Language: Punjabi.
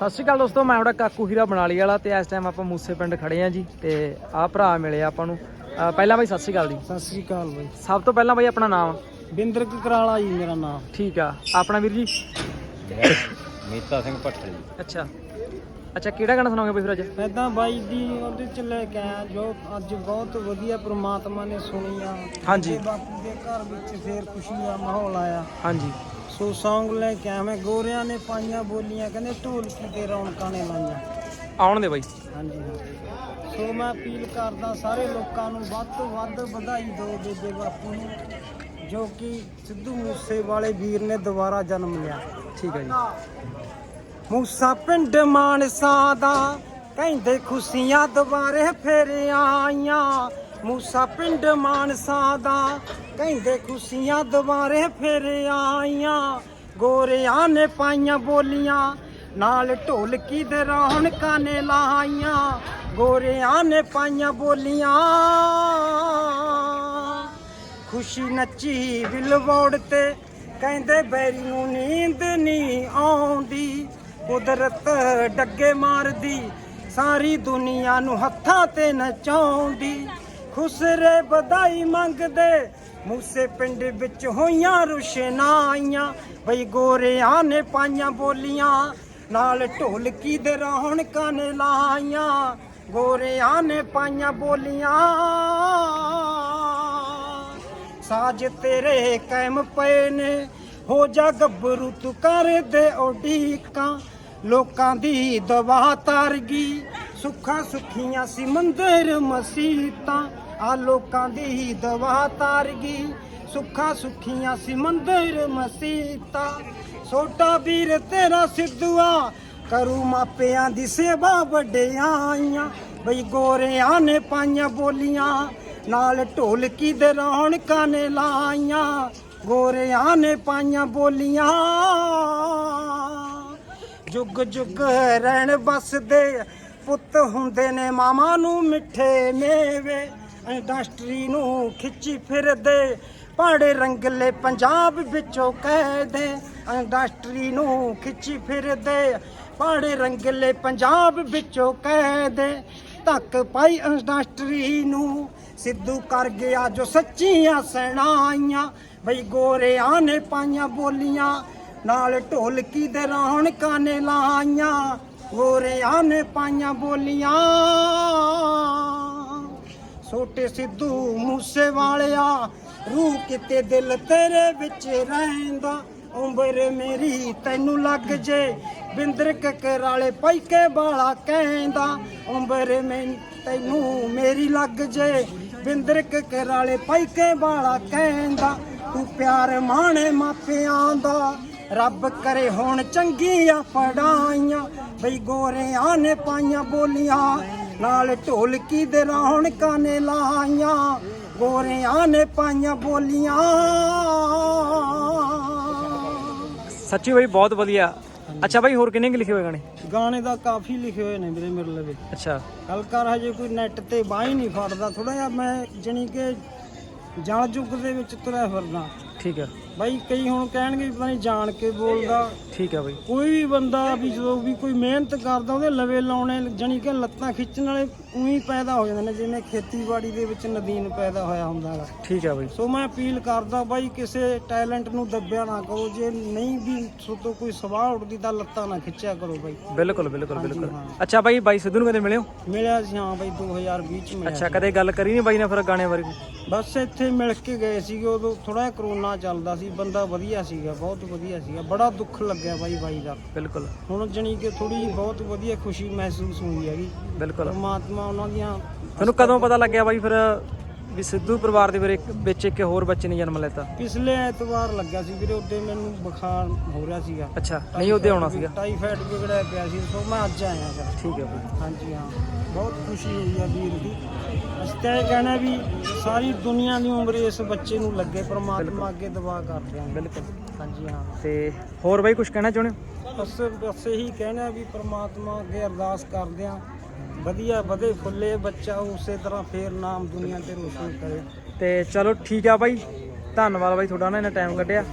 ਸਤਿ ਸ਼੍ਰੀ ਅਕਾਲ ਦੋਸਤੋ ਮੈਂ ਤੁਹਾਡਾ ਕਾਕੂ ਹੀਰਾ ਬਣਾਲੀ ਵਾਲਾ ਤੇ ਇਸ ਟਾਈਮ ਆਪਾਂ ਮੂਸੇ ਪਿੰਡ ਖੜੇ ਆ ਜੀ ਤੇ ਆਹ ਭਰਾ ਮਿਲੇ ਆਪਾਂ ਨੂੰ। ਅਹ ਪਹਿਲਾਂ ਬਾਈ ਸਤਿ ਸ਼੍ਰੀ ਅਕਾਲ ਜੀ। ਸਤਿ ਸ੍ਰੀ ਅਕਾਲ ਬਾਈ। ਸਭ ਤੋਂ ਪਹਿਲਾਂ ਬਾਈ ਆਪਣਾ ਨਾਮ? ਬਿੰਦਰ ਕਰਾਲਾ ਜੀ ਮੇਰਾ ਨਾਮ। ਠੀਕ ਆ। ਆਪਣਾ ਵੀਰ ਜੀ? ਮੀਤਾ ਸਿੰਘ ਭੱਟਲ ਜੀ। ਅੱਛਾ। ਅੱਛਾ ਕਿਹੜਾ ਗਾਣਾ ਸੁਣਾਓਗੇ ਬਾਈ ਫਿਰ ਅੱਜ? ਤਾਂ ਬਾਈ ਦੀ ਉਹਦੇ ਚ ਲੈ ਕੇ ਆਇਆ ਜੋ ਅੱਜ ਬਹੁਤ ਵਧੀਆ ਪ੍ਰਮਾਤਮਾ ਨੇ ਸੁਣੀ ਆ ਹਾਂਜੀ। ਤੇ ਬਾਪੂ ਦੇ ਘਰ ਵਿੱਚ ਫੇਰ ਖੁਸ਼ੀ ਦਾ ਮਾਹੌਲ ਆਇਆ। ਹਾਂਜੀ। ਸੋ Song ਲੈ ਕੇ ਮੈਂ ਗੋਰਿਆਂ ਨੇ ਪਾਈਆਂ ਬੋਲੀਆਂ ਕਹਿੰਦੇ ਢੋਲਕੀ ਤੇ ਰੌਣਕਾਂ ਨੇ ਲਾਈਆਂ। ਆਉਣ ਦੇ ਬਾਈ। ਹਾਂਜੀ ਹਾਂ। ਸੋ ਮੈਂ ਅਪੀਲ ਕਰਦਾ ਸਾਰੇ ਲੋਕਾਂ ਨੂੰ ਵੱਧ ਤੋਂ ਵੱਧ ਵਧਾਈ ਦਿਓ ਬੇਬੇ ਬਾਪੂ ਨੂੰ ਜੋ ਕਿ ਸਿੱਧੂ ਮੂਸੇ ਵਾਲੇ ਵੀਰ ਨੇ ਦੁਬਾਰਾ ਜਨਮ ਲਿਆ। ਠੀਕ ਹੈ ਜੀ। ਮੂਸਾ ਪਿੰਡ ਮਾਨਸਾ ਦਾ ਕਹਿੰਦੇ ਖੁਸ਼ੀਆਂ ਦੁਬਾਰੇ ਫੇਰ ਆਈਆਂ। ਮੂਸਾ ਪਿੰਡ ਮਾਨਸਾ ਦਾ, ਕਹਿੰਦੇ ਖੁਸ਼ੀਆਂ ਦੁਬਾਰੇ ਫੇਰ ਆਈਆਂ। ਗੋਰਿਆਂ ਨੇ ਪਾਈਆਂ ਬੋਲੀਆਂ, ਨਾਲ ਢੋਲਕੀ ਦੇ ਰੌਣਕਾਂ ਨੇ ਲਾਈਆਂ। ਗੋਰਿਆਂ ਨੇ ਪਾਈਆਂ ਬੋਲੀਆਂ। ਖੁਸ਼ੀ ਨੱਚੀ ਬਿਲਬੋਰਡ ਤੇ, ਕਹਿੰਦੇ ਬੈਰੀ ਨੂੰ ਨੀਂਦ ਨਹੀਂ ਆਉਂਦੀ। ਕੁਦਰਤ ਡੱਗੇ ਮਾਰਦੀ, ਸਾਰੀ ਦੁਨੀਆ ਨੂੰ ਹੱਥਾਂ ਤੇ ਨਚਾਉਂਦੀ। ਖੁਸਰੇ ਵਧਾਈ ਮੰਗਦੇ। ਮੂਸੇ ਪਿੰਡ ਵਿੱਚ ਹੋਈਆਂ ਰੁਸ਼ਨਾਈਆਂ। ਬਈ ਗੋਰਿਆਂ ਨੇ ਪਾਈਆਂ ਬੋਲੀਆਂ। ਨਾਲ ਢੋਲਕੀ ਦੇ ਰੌਣਕਾਂ ਨੇ ਲਾਈਆਂ। ਗੋਰਿਆਂ ਨੇ ਪਾਈਆਂ ਬੋਲੀਆਂ। ਸਾਜ ਤੇਰੇ ਕਾਇਮ ਪਏ ਨੇ। ਹੋ ਜਾ ਗੱਭਰੂ ਤੂੰ ਕਰ ਦੇ ਓਡੀਕਾਂ ਲੋਕਾਂ ਦੀ ਦਵਾ ਤਰ ਸੁੱਖਾਂ ਸੁੱਖੀਆਂ ਸੀ ਮੰਦਰ ਮਸੀਤਾਂ, ਆ ਲੋਕਾਂ ਦੀ ਹੀ ਦਵਾ ਤਾਰਗੀ। ਸੁੱਖਾਂ ਸੁੱਖੀਆਂ ਸੀ ਮੰਦਰ ਮਸੀਤਾਂ ਛੋਟਾ ਵੀਰ ਤੇਰਾ ਸਿੱਧੂਆ, ਕਰੂ ਮਾਪਿਆਂ ਦੀ ਸੇਵਾ ਵੱਡਿਆਈਆਂ ਬਈ ਗੋਰਿਆਂ ਨੇ ਪਾਈਆਂ ਬੋਲੀਆਂ, ਨਾਲ ਢੋਲਕੀ ਦੇ ਰੌਣਕਾਂ ਨੇ ਲਾਈਆਂ। ਗੋਰਿਆਂ ਨੇ ਪਾਈਆਂ ਬੋਲੀਆਂ। ਜੁਗ ਜੁਗ ਰਹਿਣ ਬਸਦੇ ਪੁੱਤ ਹੁੰਦੇ ਨੇ ਮਾਮਾ ਨੂੰ ਮਿੱਠੇ ਮੇਵੇ, ਇੰਡਸਟਰੀ ਨੂੰ ਖਿੱਚੀ ਫਿਰਦੇ, ਪਾੜੇ ਰੰਗਲੇ ਪੰਜਾਬ ਵਿੱਚੋਂ ਕਹਿਦੇ ਇੰਡਸਟਰੀ ਨੂੰ ਖਿੱਚੀ ਫਿਰਦੇ, ਪਾੜੇ ਰੰਗਲੇ ਪੰਜਾਬ ਵਿੱਚੋਂ ਕਹਿਦੇ ਧੱਕ ਪਾਈ ਇੰਡਸਟਰੀ ਨੂੰ, ਸਿੱਧੂ ਕਰ ਗਿਆ ਜੋ ਸੱਚੀਆਂ ਸਣਾਈਆਂ। ਬਈ ਗੋਰਿਆਂ ਨੇ ਪਾਈਆਂ ਬੋਲੀਆਂ, ਨਾਲ ਢੋਲਕੀ ਦੇ ਰੌਣਕਾਂ ਨੇ ਲਾਈਆਂ। ਗੋਰਿਆਂ ਨੇ ਪਾਈਆਂ ਬੋਲੀਆਂ। ਛੋਟੇ ਸਿੱਧੂ ਮੂਸੇ ਵਾਲਿਆ ਰੂਹ ਕਿਤੇ ਦਿਲ ਤੇਰੇ ਵਿੱਚ ਰਹਿੰਦਾ। ਉਮਰ ਮੇਰੀ ਤੈਨੂੰ ਲੱਗ ਜੇ, ਬਿੰਦਰ ਕਕਰਾਲੇ ਪਾਈਕੇ ਵਾਲਾ ਕਹਿੰਦਾ। ਉਮਰ ਮੈਂ ਤੈਨੂੰ ਮੇਰੀ ਲੱਗ ਜੇ, ਬਿੰਦਰ ਕਕਰਾਲੇ ਪਾਈਕੇ ਵਾਲਾ ਕਹਿੰਦਾ। ਤੂੰ ਪਿਆਰ ਮਾਣੇ ਮਾਪਿਆਂ ਦਾ ਰੱਬ ਕਰੇ ਹੁਣ ਚੰਗੀਆਂ ਪੜਾਈਆਂ ਬਈ ਗੋਰਿਆਂ ਨੇ ਪਾਈਆਂ ਬੋਲੀਆਂ ਨਾਲ ਢੋਲਕੀ ਦੇ ਰੌਣਕਾਂ ਨੇ ਲਾਈਆਂ ਗੋਰਿਆਂ ਨੇ ਪਾਈਆਂ ਬੋਲੀਆਂ। ਸੱਚੀ ਬਾਈ ਬਹੁਤ ਵਧੀਆ। ਅੱਛਾ ਬਾਈ ਹੋਰ ਕਿੰਨੇ ਕੁ ਲਿਖੇ ਹੋਏ ਗਾਣੇ? ਗਾਣੇ ਦਾ ਕਾਫੀ ਲਿਖੇ ਹੋਏ ਨੇ ਵੀਰੇ ਮੇਰੇ ਲਵੇ ਅੱਛਾ। ਹਲਕਾਰ ਹਜੇ ਕੋਈ ਨੈਟ ਤੇ ਬਾਹ ਹੀ ਨਹੀਂ ਫੜਦਾ ਥੋੜਾ ਜਿਹਾ ਮੈਂ ਜਣੀ ਕਿ ਜਲ ਜੁਗ ਦੇ ਵਿੱਚ ਤੁਰਿਆ ਫਿਰਦਾ। ਠੀਕ ਆ। ਬਾਈ ਕਈ ਹੁਣ ਕਹਿਣਗੇ ਪਤਾ ਨਹੀਂ ਜਾਣ ਕੇ ਬੋਲਦਾ। ਠੀਕ ਆ ਬਾਈ। ਕੋਈ ਵੀ ਬੰਦਾ ਵੀ ਜਦੋਂ ਵੀ ਕੋਈ ਮਿਹਨਤ ਕਰਦਾ ਉਹਦੇ ਲਵੇ ਲਾਉਣੇ ਜਣੀ ਕਿ ਲੱਤਾਂ ਖਿੱਚਣ ਵਾਲੇ ਉਹੀ ਪੈਦਾ ਹੋ ਜਾਂਦੇ ਨੇ ਜਿਵੇਂ ਖੇਤੀਬਾੜੀ ਦੇ ਵਿੱਚ ਨਦੀਨ ਪੈਦਾ ਹੋਇਆ ਹੁੰਦਾ ਹੈ ਠੀਕ ਆ ਬਾਈ। ਸੋ ਮੈਂ ਅਪੀਲ ਕਰਦਾ ਬਾਈ ਕਿਸੇ ਟੈਲੈਂਟ ਨੂੰ ਦੱਬਿਆ ਨਾ ਕਰੋ ਜੇ ਨਹੀਂ ਵੀ ਸੋਤੋਂ ਕੋਈ ਸਵਾਲ ਉੱਠਦੀ ਤਾਂ ਲੱਤਾਂ ਨਾ ਖਿੱਚਿਆ ਕਰੋ ਬਾਈ। ਬਿਲਕੁਲ ਬਿਲਕੁਲ ਬਿਲਕੁਲ। ਹਾਂ। ਅੱਛਾ ਬਾਈ ਬਾਈ ਸਿੱਧੂ ਨੂੰ ਕਦੇ ਮਿਲਿਓ? ਮਿਲਿਆ ਸੀ ਹਾਂ ਬਾਈ 2020 ਚ ਮਿਲਿਆ ਅੱਛਾ ਕਦੇ ਗੱਲ ਕਰੀ ਨਹੀਂ ਬਾਈ ਨੇ ਫਿਰ ਗਾਣੇ ਬਾਰੇ? ਬਸ ਇੱਥੇ ਮਿਲ ਕੇ ਗਏ ਸੀਗੇ ਉਦੋਂ ਥੋੜਾ ਜਿਹਾ ਕਰੋਨਾ ਚੱਲਦਾ ਸੀ ਬੰਦਾ ਵਧੀਆ ਸੀਗਾ ਬਹੁਤ ਵਧੀਆ ਸੀਗਾ। ਬੜਾ ਦੁੱਖ ਲੱਗਿਆ ਬਾਈ ਬਾਈ ਦਾ। ਬਿਲਕੁਲ। ਹੁਣ ਜਣੀ ਕਿ ਥੋੜੀ ਜਿਹੀ ਬਹੁਤ ਵਧੀਆ ਖੁਸ਼ੀ ਮਹਿਸੂਸ ਹੋਈ ਹੈਗੀ। ਬਿਲਕੁਲ। ਪਰਮਾਤਮਾ ਉਹਨਾਂ ਦੀਆਂ ਤੁਹਾਨੂੰ ਕਦੋਂ ਪਤਾ ਲੱਗਿਆ ਬਾਈ ਫਿਰ ਵੀ ਸਿੱਧੂ ਪਰਿਵਾਰ ਦੇ ਵੀਰੇ ਇੱਕ- ਵਿੱਚ ਇੱਕ ਹੋਰ ਬੱਚੇ ਨੇ ਜਨਮ ਲੈਤਾ। ਪਿਛਲੇ ਐਤਵਾਰ ਲੱਗਿਆ ਸੀ ਵੀਰੇ ਉੱਤੇ ਮੈਨੂੰ ਬੁਖਾਰ ਹੋ ਰਿਹਾ ਸੀਗਾ। ਅੱਛਾ ਨਹੀਂ ਉਹਦੇ ਆਉਣਾ ਸੀਗਾ। ਟਾਈਫਾਇਡ ਵਿਗੜਿਆ ਪਿਆ ਸੀ ਸੋ ਮੈਂ ਅੱਜ ਆਇਆ ਸਰ ਠੀਕ ਹੈ ਬਾਈ ਹਾਂਜੀ ਹਾਂ। ਬਹੁਤ ਖੁਸ਼ੀ ਹੋਈ ਆ ਵੀਰ ਦੀ। ਅਸੀਂ ਤਾਂ ਇਹ ਕਹਿਣਾ ਵੀ ਸਾਰੀ ਦੁਨੀਆ ਦੀ ਉਮਰ ਇਸ ਬੱਚੇ ਨੂੰ ਲੱਗੇ ਪ੍ਰਮਾਤਮਾ ਅੱਗੇ ਦੁਆ ਕਰਦੇ ਹਾਂ। ਬਿਲਕੁਲ। ਹਾਂਜੀ ਹਾਂ। ਤੇ ਹੋਰ ਬਾਈ ਕੁਝ ਕਹਿਣਾ ਚਾਹੁੰਦੇ ਹੋ? ਬਸ ਬਸ ਇਹੀ ਕਹਿਣਾ ਵੀ ਪ੍ਰਮਾਤਮਾ ਅੱਗੇ ਅਰਦਾਸ ਕਰਦੇ ਹਾਂ। ਵਧੀਆ, ਵਧੇ ਫੁੱਲੇ ਬੱਚਾ, ਉਸੇ ਤਰ੍ਹਾਂ ਫੇਰ ਨਾਮ ਦੁਨੀਆ ਤੇ ਰੋਸ਼ਨ ਕਰੇ। ਤੇ ਚਲੋ ਠੀਕ ਆ ਬਾਈ। ਧੰਨਵਾਦ ਬਾਈ ਤੁਹਾਡਾ ਨਾ ਇਹਨਾਂ ਟਾਈਮ ਕੱਢਿਆ।